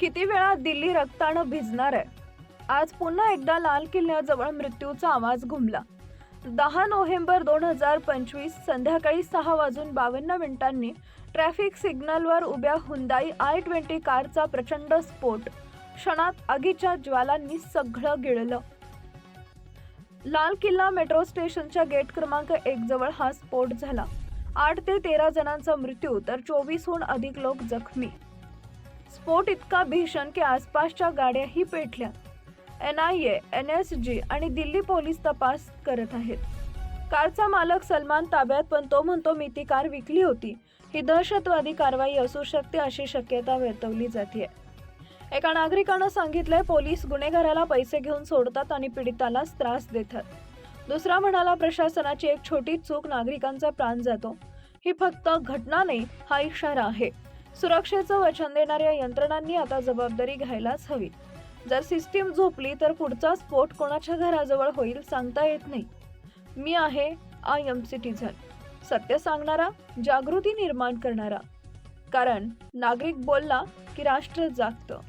किती वेळा दिल्ली रक्तानं भिजणार आहे? आज पुन्हा एकदा लाल किल्ल्याजवळ मृत्यूचा आवाज घुमला. दहा नोव्हेंबर दोन हजार पंचवीस संध्याकाळी सहा वाजून बावन्न मिनिटांनी ट्रॅफिक सिग्नलवर उभ्या हुंदाई आय ट्वेंटी कारचा प्रचंड स्फोट. क्षणात आगीच्या ज्वालांनी सगळं गिळलं. लाल किल्ला मेट्रो स्टेशनच्या गेट क्रमांक एक जवळ हा स्फोट झाला. आठ ते तेरा जणांचा मृत्यू तर चोवीसहून अधिक लोक जखमी स्फोट इतका भीषण की आसपासच्या गाड्याही पेटल्या. N I A N S G आणि दिल्ली पोलीस तपास करत आहेत. कारचा मालक सलमान ताब्यात पण तो म्हणतो मी ती कार विकली होती. ही दहशतवादी कारवाई असू शकते अशी शक्यता वर्तवली जाते एका नागरिकानं सांगितलंय पोलीस गुन्हेगाराला पैसे घेऊन सोडतात आणि पीडितालाच त्रास देतात. दुसरा म्हणाला प्रशासनाची एक छोटी चूक नागरिकांचा प्राण जातो. ही फक्त घटना नाही हा इशारा आहे. सुरक्षेचं वचन देणाऱ्या यंत्रणांनी आता जबाबदारी घ्यायलाच हवी. जर सिस्टीम झोपली तर पुढचा स्फोट कोणाच्या घराजवळ होईल सांगता येत नाही. मी आहे आय एम सिटीझन सत्य सांगणारा जागृती निर्माण करणारा. कारण नागरिक बोलला की राष्ट्र जागतं.